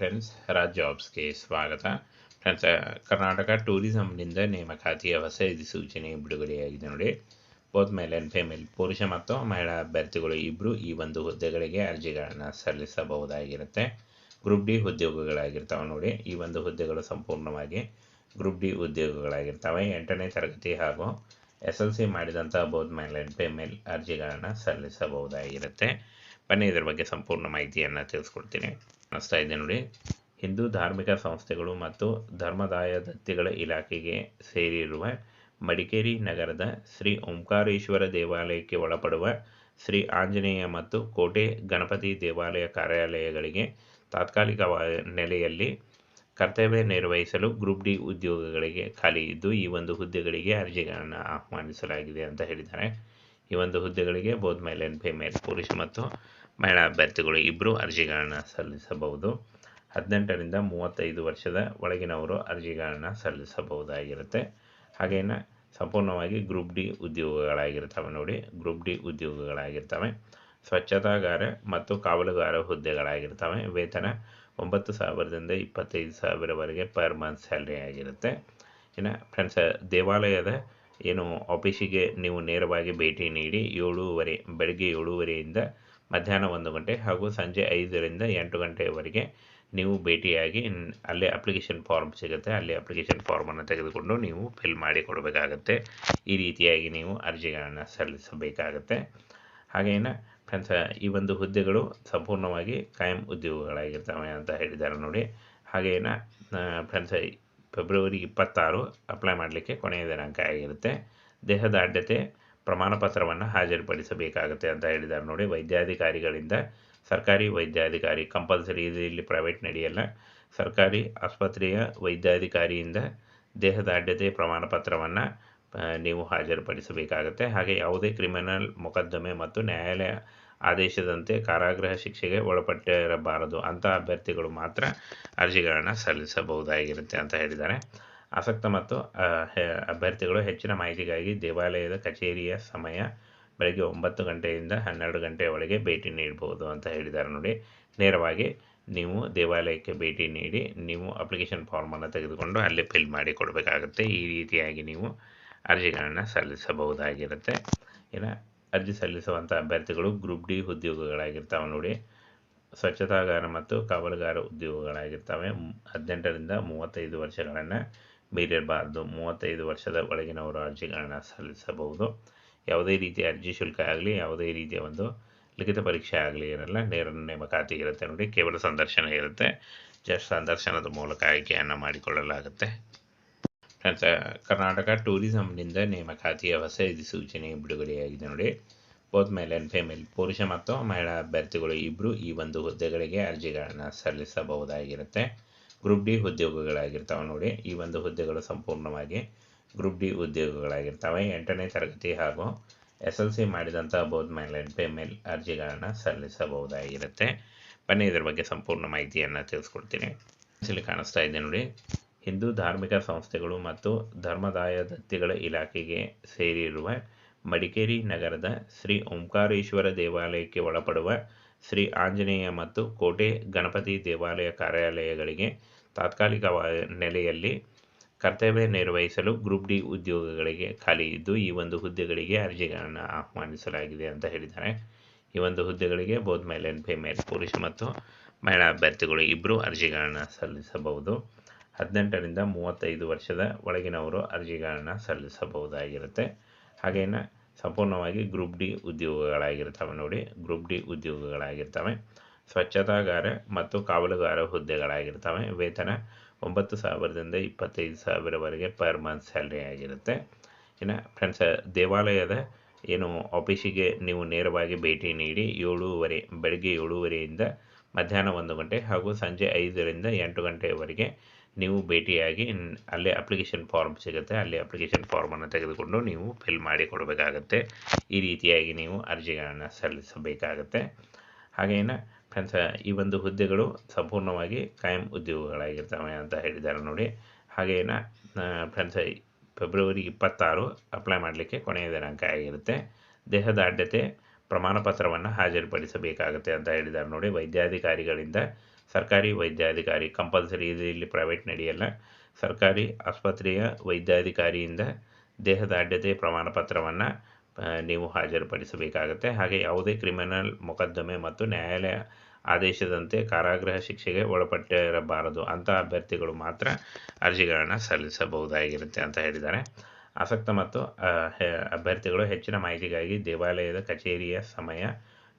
Friends Raj ಜಾಬ್ಸ್ಗೆ ಸ್ವಾಗತ friends Karnataka ಟೂರಿಸಂನಿಂದ ನೇಮಕಾತಿಯ ಹೊಸ ಅಧಿಸೂಚನೆ ಬಿಡುಗಡೆಯಾಗಿದೆ ನೋಡಿ. ಬೋತ್ ಮೇಲ್ ಆ್ಯಂಡ್ ಫೇಮೇಲ್ ಪುರುಷ ಮತ್ತು ಮಹಿಳಾ ಅಭ್ಯರ್ಥಿಗಳು ಇಬ್ಬರು ಈ ಒಂದು ಹುದ್ದೆಗಳಿಗೆ ಅರ್ಜಿಗಳನ್ನು ಸಲ್ಲಿಸಬಹುದಾಗಿರುತ್ತೆ. ಗ್ರೂಪ್ ಡಿ ಉದ್ಯೋಗಗಳಾಗಿರ್ತಾವೆ ನೋಡಿ. ಈ ಒಂದು ಹುದ್ದೆಗಳು ಸಂಪೂರ್ಣವಾಗಿ ಗ್ರೂಪ್ ಡಿ ಉದ್ಯೋಗಗಳಾಗಿರ್ತವೆ. ಎಂಟನೇ ತರಗತಿ ಹಾಗೂ ಎಸ್ ಎಲ್ ಸಿ ಮಾಡಿದಂಥ ಬೋತ್ ಮೇಲ್ ಆ್ಯಂಡ್ ಫೇಮೇಲ್ ಅರ್ಜಿಗಳನ್ನು ಸಲ್ಲಿಸಬಹುದಾಗಿರುತ್ತೆ. ಬನ್ನಿ ಇದರ ಬಗ್ಗೆ ಸಂಪೂರ್ಣ ಮಾಹಿತಿಯನ್ನು ತಿಳಿಸ್ಕೊಡ್ತೀನಿ. ಅನ್ನಿಸ್ತಾ ಇದೆ ನೋಡಿ. ಹಿಂದೂ ಧಾರ್ಮಿಕ ಸಂಸ್ಥೆಗಳು ಮತ್ತು ಧರ್ಮದಾಯ ದತ್ತಿಗಳ ಇಲಾಖೆಗೆ ಸೇರಿರುವ ಮಡಿಕೇರಿ ನಗರದ ಶ್ರೀ ಓಂಕಾರೇಶ್ವರ ದೇವಾಲಯಕ್ಕೆ ಒಳಪಡುವ ಶ್ರೀ ಆಂಜನೇಯ ಮತ್ತು ಕೋಟೆ ಗಣಪತಿ ದೇವಾಲಯ ಕಾರ್ಯಾಲಯಗಳಿಗೆ ತಾತ್ಕಾಲಿಕ ನೆಲೆಯಲ್ಲಿ ಕರ್ತವ್ಯ ನಿರ್ವಹಿಸಲು ಗ್ರೂಪ್ ಡಿ ಉದ್ಯೋಗಗಳಿಗೆ ಖಾಲಿ ಇದ್ದು, ಈ ಒಂದು ಹುದ್ದೆಗಳಿಗೆ ಅರ್ಜಿಗಳನ್ನು ಆಹ್ವಾನಿಸಲಾಗಿದೆ ಅಂತ ಹೇಳಿದ್ದಾರೆ. ಈ ಒಂದು ಹುದ್ದೆಗಳಿಗೆ ಬೋಧ್ ಮೇಲ್ ಫೇಮೇಲ್ ಪುರುಷ ಮತ್ತು ಮಹಿಳಾ ಅಭ್ಯರ್ಥಿಗಳು ಇಬ್ಬರು ಅರ್ಜಿಗಳನ್ನು ಸಲ್ಲಿಸಬಹುದು. ಹದಿನೆಂಟರಿಂದ ಮೂವತ್ತೈದು ವರ್ಷದ ಒಳಗಿನವರು ಅರ್ಜಿಗಳನ್ನು ಸಲ್ಲಿಸಬಹುದಾಗಿರುತ್ತೆ. ಹಾಗೇನ ಸಂಪೂರ್ಣವಾಗಿ ಗ್ರೂಪ್ ಡಿ ಉದ್ಯೋಗಗಳಾಗಿರ್ತವೆ ನೋಡಿ. Group D ಉದ್ಯೋಗಗಳಾಗಿರ್ತವೆ. ಸ್ವಚ್ಛತಾಗಾರ ಮತ್ತು ಕಾವಲುಗಾರ ಹುದ್ದೆಗಳಾಗಿರ್ತವೆ. ವೇತನ ಒಂಬತ್ತು ಸಾವಿರದಿಂದ ಇಪ್ಪತ್ತೈದು ಸಾವಿರವರೆಗೆ ಪರ್ ಮಂತ್ ಸ್ಯಾಲ್ರಿ ಆಗಿರುತ್ತೆ. ಇನ್ನು ಫ್ರೆಂಡ್ಸ್, ದೇವಾಲಯದ ಏನು ಆಫೀಸಿಗೆ ನೀವು ನೇರವಾಗಿ ಭೇಟಿ ನೀಡಿ ಏಳೂವರೆ, ಬೆಳಗ್ಗೆ ಏಳೂವರೆಯಿಂದ ಮಧ್ಯಾಹ್ನ ಒಂದು ಗಂಟೆ ಹಾಗೂ ಸಂಜೆ ಐದರಿಂದ ಎಂಟು ಗಂಟೆಯವರೆಗೆ ನೀವು ಭೇಟಿಯಾಗಿ ಅಲ್ಲೇ ಅಪ್ಲಿಕೇಶನ್ ಫಾರ್ಮ್ ಸಿಗುತ್ತೆ. ಅಲ್ಲಿ ಅಪ್ಲಿಕೇಶನ್ ಫಾರ್ಮನ್ನು ತೆಗೆದುಕೊಂಡು ನೀವು ಫಿಲ್ ಮಾಡಿ ಕೊಡಬೇಕಾಗತ್ತೆ. ಈ ರೀತಿಯಾಗಿ ನೀವು ಅರ್ಜಿಗಳನ್ನು ಸಲ್ಲಿಸಬೇಕಾಗತ್ತೆ. ಹಾಗೇನ ಫ್ರೆಂಡ್ಸ್ ಈ ಒಂದು ಹುದ್ದೆಗಳು ಸಂಪೂರ್ಣವಾಗಿ ಕಾಯಂ ಉದ್ಯೋಗಗಳಾಗಿರ್ತವೆ ಅಂತ ಹೇಳಿದ್ದಾರೆ ನೋಡಿ. ಹಾಗೇನ ಫ್ರೆಂಡ್ಸ್ ಫೆಬ್ರವರಿ ಇಪ್ಪತ್ತಾರು ಅಪ್ಲೈ ಮಾಡಲಿಕ್ಕೆ ಕೊನೆಯ ದಿನಾಂಕ ಆಗಿರುತ್ತೆ. ದೇಹದಾಢ್ಯತೆ ಪ್ರಮಾಣ ಪತ್ರವನ್ನು ಹಾಜರುಪಡಿಸಬೇಕಾಗುತ್ತೆ ಅಂತ ಹೇಳಿದ್ದಾರೆ ನೋಡಿ. ವೈದ್ಯಾಧಿಕಾರಿಗಳಿಂದ ಸರ್ಕಾರಿ ವೈದ್ಯಾಧಿಕಾರಿ ಕಂಪಲ್ಸರಿ ಇದು ಇಲ್ಲಿ ಪ್ರೈವೇಟ್ ನಡೆಯಲ್ಲ. ಸರ್ಕಾರಿ ಆಸ್ಪತ್ರೆಯ ವೈದ್ಯಾಧಿಕಾರಿಯಿಂದ ದೇಹದಾಢ್ಯತೆ ಪ್ರಮಾಣ ಪತ್ರವನ್ನು ನೀವು ಹಾಜರುಪಡಿಸಬೇಕಾಗುತ್ತೆ. ಹಾಗೆ ಯಾವುದೇ ಕ್ರಿಮಿನಲ್ ಮೊಕದ್ದಮೆ ಮತ್ತು ನ್ಯಾಯಾಲಯ ಆದೇಶದಂತೆ ಕಾರಾಗೃಹ ಶಿಕ್ಷೆಗೆ ಒಳಪಟ್ಟಿರಬಾರದು. ಅಂಥ ಅಭ್ಯರ್ಥಿಗಳು ಮಾತ್ರ ಅರ್ಜಿಗಳನ್ನು ಸಲ್ಲಿಸಬಹುದಾಗಿರುತ್ತೆ ಅಂತ ಹೇಳಿದ್ದಾರೆ. ಆಸಕ್ತ ಮತ್ತು ಅಭ್ಯರ್ಥಿಗಳು ಹೆಚ್ಚಿನ ಮಾಹಿತಿಗಾಗಿ ದೇವಾಲಯದ ಕಚೇರಿಯ ಸಮಯ ಬೆಳಗ್ಗೆ ಒಂಬತ್ತು ಗಂಟೆಯಿಂದ ಹನ್ನೆರಡು ಗಂಟೆಯ ಒಳಗೆ ಭೇಟಿ ನೀಡಬಹುದು ಅಂತ ಹೇಳಿದ್ದಾರೆ ನೋಡಿ. ನೇರವಾಗಿ ನೀವು ದೇವಾಲಯಕ್ಕೆ ಭೇಟಿ ನೀಡಿ, ನೀವು ಅಪ್ಲಿಕೇಶನ್ ಫಾರ್ಮನ್ನು ತೆಗೆದುಕೊಂಡು ಅಲ್ಲಿ ಫಿಲ್ ಮಾಡಿ ಕೊಡಬೇಕಾಗುತ್ತೆ. ಈ ರೀತಿಯಾಗಿ ನೀವು ಅರ್ಜಿಗಳನ್ನು ಸಲ್ಲಿಸಬಹುದಾಗಿರುತ್ತೆ. ಇನ್ನು ಅರ್ಜಿ ಸಲ್ಲಿಸುವಂಥ ಅಭ್ಯರ್ಥಿಗಳು ಗ್ರೂಪ್ ಡಿ ಉದ್ಯೋಗಗಳಾಗಿರ್ತಾವೆ ನೋಡಿ. ಸ್ವಚ್ಛತಾಗಾರ ಮತ್ತು ಕಾವಲುಗಾರ ಉದ್ಯೋಗಗಳಾಗಿರ್ತವೆ. ಹದಿನೆಂಟರಿಂದ ಮೂವತ್ತೈದು ವರ್ಷಗಳನ್ನು ಮೀರಿರಬಾರ್ದು ಮೂವತ್ತೈದು ವರ್ಷದ ಒಳಗಿನವರು ಅರ್ಜಿಗಳನ್ನು ಸಲ್ಲಿಸಬಹುದು. ಯಾವುದೇ ರೀತಿಯ ಅರ್ಜಿ ಶುಲ್ಕ ಆಗಲಿ, ಯಾವುದೇ ರೀತಿಯ ಒಂದು ಲಿಖಿತ ಪರೀಕ್ಷೆ ಆಗಲಿ ಏನಲ್ಲ ನೇರ ನೇಮಕಾತಿ ಇರುತ್ತೆ ನೋಡಿ. ಕೇವಲ ಸಂದರ್ಶನ ಇರುತ್ತೆ. ಜಸ್ಟ್ ಸಂದರ್ಶನದ ಮೂಲಕ ಆಯ್ಕೆಯನ್ನು ಮಾಡಿಕೊಳ್ಳಲಾಗುತ್ತೆ. ಕರ್ನಾಟಕ ಟೂರಿಸಂನಿಂದ ನೇಮಕಾತಿಯ ಹೊಸ ಅಧಿಸೂಚನೆ ಬಿಡುಗಡೆಯಾಗಿದೆ ನೋಡಿ. Both male and female. ಪುರುಷ ಮತ್ತು ಮಹಿಳಾ ಅಭ್ಯರ್ಥಿಗಳು ಇಬ್ಬರು ಈ ಒಂದು ಹುದ್ದೆಗಳಿಗೆ ಅರ್ಜಿಗಳನ್ನು ಸಲ್ಲಿಸಬಹುದಾಗಿರುತ್ತೆ. ಗ್ರೂಪ್ ಡಿ ಉದ್ಯೋಗಗಳಾಗಿರ್ತಾವೆ ನೋಡಿ. ಈ ಒಂದು ಹುದ್ದೆಗಳು ಸಂಪೂರ್ಣವಾಗಿ ಗ್ರೂಪ್ ಡಿ ಉದ್ಯೋಗಗಳಾಗಿರ್ತಾವೆ. ಎಂಟನೇ ತರಗತಿ ಹಾಗೂ ಎಸ್ ಎಲ್ ಸಿ ಮಾಡಿದಂಥ ಬೌದ್ಧ ಮೇಲ್ ಪೇ ಮೇಲ್ ಅರ್ಜಿಗಳನ್ನು ಸಲ್ಲಿಸಬಹುದಾಗಿರುತ್ತೆ. ಬನ್ನಿ ಇದರ ಬಗ್ಗೆ ಸಂಪೂರ್ಣ ಮಾಹಿತಿಯನ್ನು ತಿಳಿಸ್ಕೊಡ್ತೀನಿ. ಇಲ್ಲಿ ಕಾಣಿಸ್ತಾ ಇದೆ ನೋಡಿ. ಹಿಂದೂ ಧಾರ್ಮಿಕ ಸಂಸ್ಥೆಗಳು ಮತ್ತು ಧರ್ಮದಾಯ ದತ್ತಿಗಳ ಇಲಾಖೆಗೆ ಸೇರಿರುವ ಮಡಿಕೇರಿ ನಗರದ ಶ್ರೀ ಓಂಕಾರೇಶ್ವರ ದೇವಾಲಯಕ್ಕೆ ಒಳಪಡುವ ಶ್ರೀ ಆಂಜನೇಯ ಮತ್ತು ಕೋಟೆ ಗಣಪತಿ ದೇವಾಲಯ ಕಾರ್ಯಾಲಯಗಳಿಗೆ ತಾತ್ಕಾಲಿಕ ನೆಲೆಯಲ್ಲಿ ಕರ್ತವ್ಯ ನಿರ್ವಹಿಸಲು ಗ್ರೂಪ್ ಡಿ ಉದ್ಯೋಗಗಳಿಗೆ ಖಾಲಿ ಇದ್ದು, ಈ ಒಂದು ಹುದ್ದೆಗಳಿಗೆ ಅರ್ಜಿಗಳನ್ನು ಆಹ್ವಾನಿಸಲಾಗಿದೆ ಅಂತ ಹೇಳಿದ್ದಾರೆ. ಈ ಒಂದು ಹುದ್ದೆಗಳಿಗೆ ಬೋತ್ ಮೇಲ್ ಆ್ಯಂಡ್ ಫೇಮೇಲ್ ಪುರುಷ ಮತ್ತು ಮಹಿಳಾ ಅಭ್ಯರ್ಥಿಗಳು ಇಬ್ಬರು ಅರ್ಜಿಗಳನ್ನು ಸಲ್ಲಿಸಬಹುದು. ಹದಿನೆಂಟರಿಂದ ಮೂವತ್ತೈದು ವರ್ಷದ ಒಳಗಿನವರು ಅರ್ಜಿಗಳನ್ನು ಸಲ್ಲಿಸಬಹುದಾಗಿರುತ್ತೆ. ಹಾಗೇನ ಸಂಪೂರ್ಣವಾಗಿ ಗ್ರೂಪ್ ಡಿ ಉದ್ಯೋಗಗಳಾಗಿರ್ತವೆ ನೋಡಿ. Group D ಉದ್ಯೋಗಗಳಾಗಿರ್ತವೆ. ಸ್ವಚ್ಛತಾಗಾರ ಮತ್ತು ಕಾವಲುಗಾರ ಹುದ್ದೆಗಳಾಗಿರ್ತವೆ. ವೇತನ ಒಂಬತ್ತು ಸಾವಿರದಿಂದ ಇಪ್ಪತ್ತೈದು ಸಾವಿರವರೆಗೆ ಪರ್ ಮಂತ್ ಸ್ಯಾಲ್ರಿ ಆಗಿರುತ್ತೆ. ಇನ್ನು ಫ್ರೆಂಡ್ಸ್ ದೇವಾಲಯದ ಏನು ಆಫೀಸಿಗೆ ನೀವು ನೇರವಾಗಿ ಭೇಟಿ ನೀಡಿ ಏಳೂವರೆ, ಬೆಳಗ್ಗೆ ಏಳೂವರೆಯಿಂದ ಮಧ್ಯಾಹ್ನ ಒಂದು ಗಂಟೆ ಹಾಗೂ ಸಂಜೆ ಐದರಿಂದ ಎಂಟು ಗಂಟೆಯವರೆಗೆ ನೀವು ಭೇಟಿಯಾಗಿ ಅಲ್ಲೇ ಅಪ್ಲಿಕೇಶನ್ ಫಾರ್ಮ್ ಸಿಗುತ್ತೆ. ಅಲ್ಲಿ ಅಪ್ಲಿಕೇಶನ್ ಫಾರ್ಮನ್ನು ತೆಗೆದುಕೊಂಡು ನೀವು ಫಿಲ್ ಮಾಡಿ ಕೊಡಬೇಕಾಗತ್ತೆ. ಈ ರೀತಿಯಾಗಿ ನೀವು ಅರ್ಜಿಗಳನ್ನು ಸಲ್ಲಿಸಬೇಕಾಗತ್ತೆ. ಹಾಗೇನ ಫ್ರೆಂಡ್ಸ್ ಈ ಒಂದು ಹುದ್ದೆಗಳು ಸಂಪೂರ್ಣವಾಗಿ ಕಾಯಂ ಉದ್ಯೋಗಗಳಾಗಿರ್ತವೆ ಅಂತ ಹೇಳಿದ್ದಾರೆ ನೋಡಿ. ಹಾಗೇನ ಫ್ರೆಂಡ್ಸ್ ಫೆಬ್ರವರಿ ಇಪ್ಪತ್ತಾರು ಅಪ್ಲೈ ಮಾಡಲಿಕ್ಕೆ ಕೊನೆಯ ದಿನಾಂಕ ಆಗಿರುತ್ತೆ. ದೇಹದಾಢ್ಯತೆ ಪ್ರಮಾಣಪತ್ರವನ್ನು ಹಾಜರುಪಡಿಸಬೇಕಾಗುತ್ತೆ ಅಂತ ಹೇಳಿದ್ದಾರೆ ನೋಡಿ. ವೈದ್ಯಾಧಿಕಾರಿಗಳಿಂದ ಸರ್ಕಾರಿ ವೈದ್ಯಾಧಿಕಾರಿ ಕಂಪಲ್ಸರಿ ಇದು ಇಲ್ಲಿ ಪ್ರೈವೇಟ್ ನಡೆಯಲ್ಲ. ಸರ್ಕಾರಿ ಆಸ್ಪತ್ರೆಯ ವೈದ್ಯಾಧಿಕಾರಿಯಿಂದ ದೇಹದಾಢ್ಯತೆ ಪ್ರಮಾಣ ಪತ್ರವನ್ನು ನೀವು ಹಾಜರುಪಡಿಸಬೇಕಾಗತ್ತೆ. ಹಾಗೆ ಯಾವುದೇ ಕ್ರಿಮಿನಲ್ ಮೊಕದ್ದಮೆ ಮತ್ತು ನ್ಯಾಯಾಲಯ ಆದೇಶದಂತೆ ಕಾರಾಗೃಹ ಶಿಕ್ಷೆಗೆ ಒಳಪಟ್ಟಿರಬಾರದು. ಅಂಥ ಅಭ್ಯರ್ಥಿಗಳು ಮಾತ್ರ ಅರ್ಜಿಗಳನ್ನು ಸಲ್ಲಿಸಬಹುದಾಗಿರುತ್ತೆ ಅಂತ ಹೇಳಿದ್ದಾರೆ. ಆಸಕ್ತ ಮತ್ತು ಅಭ್ಯರ್ಥಿಗಳು ಹೆಚ್ಚಿನ ಮಾಹಿತಿಗಾಗಿ ದೇವಾಲಯದ ಕಚೇರಿಯ ಸಮಯ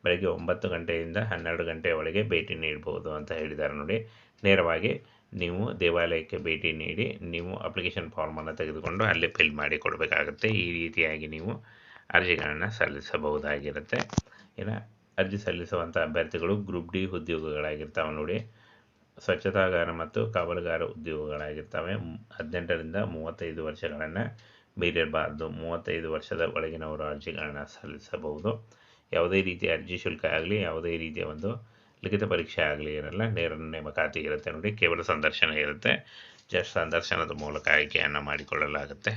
ಬೆಳಗ್ಗೆ ಒಂಬತ್ತು ಗಂಟೆಯಿಂದ ಹನ್ನೆರಡು ಗಂಟೆಯ ಒಳಗೆ ಭೇಟಿ ನೀಡಬಹುದು ಅಂತ ಹೇಳಿದ್ದಾರೆ ನೋಡಿ. ನೇರವಾಗಿ ನೀವು ದೇವಾಲಯಕ್ಕೆ ಭೇಟಿ ನೀಡಿ, ನೀವು ಅಪ್ಲಿಕೇಶನ್ ಫಾರ್ಮನ್ನು ತೆಗೆದುಕೊಂಡು ಅಲ್ಲಿ ಫಿಲ್ ಮಾಡಿ ಕೊಡಬೇಕಾಗುತ್ತೆ. ಈ ರೀತಿಯಾಗಿ ನೀವು ಅರ್ಜಿಗಳನ್ನು ಸಲ್ಲಿಸಬಹುದಾಗಿರುತ್ತೆ. ಇನ್ನು ಅರ್ಜಿ ಸಲ್ಲಿಸುವಂಥ ಅಭ್ಯರ್ಥಿಗಳು ಗ್ರೂಪ್ ಡಿ ಉದ್ಯೋಗಗಳಾಗಿರ್ತಾವೆ ನೋಡಿ. ಸ್ವಚ್ಛತಾಗಾರ ಮತ್ತು ಕಾವಲುಗಾರ ಉದ್ಯೋಗಗಳಾಗಿರ್ತವೆ. ಹದಿನೆಂಟರಿಂದ ಮೂವತ್ತೈದು ವರ್ಷಗಳನ್ನು ಮೀರಿರಬಾರ್ದು. ಮೂವತ್ತೈದು ವರ್ಷದ ಒಳಗಿನವರು ಅರ್ಜಿಗಳನ್ನು ಸಲ್ಲಿಸಬಹುದು. ಯಾವುದೇ ರೀತಿಯ ಅರ್ಜಿ ಶುಲ್ಕ ಆಗಲಿ, ಯಾವುದೇ ರೀತಿಯ ಒಂದು ಲಿಖಿತ ಪರೀಕ್ಷೆ ಆಗಲಿ ಏನಲ್ಲ ನೇರ ನೇಮಕಾತಿ ಇರುತ್ತೆ ನೋಡಿ, ಕೇವಲ ಸಂದರ್ಶನ ಇರುತ್ತೆ. ಜಸ್ಟ್ ಸಂದರ್ಶನದ ಮೂಲಕ ಆಯ್ಕೆಯನ್ನು ಮಾಡಿಕೊಳ್ಳಲಾಗುತ್ತೆ.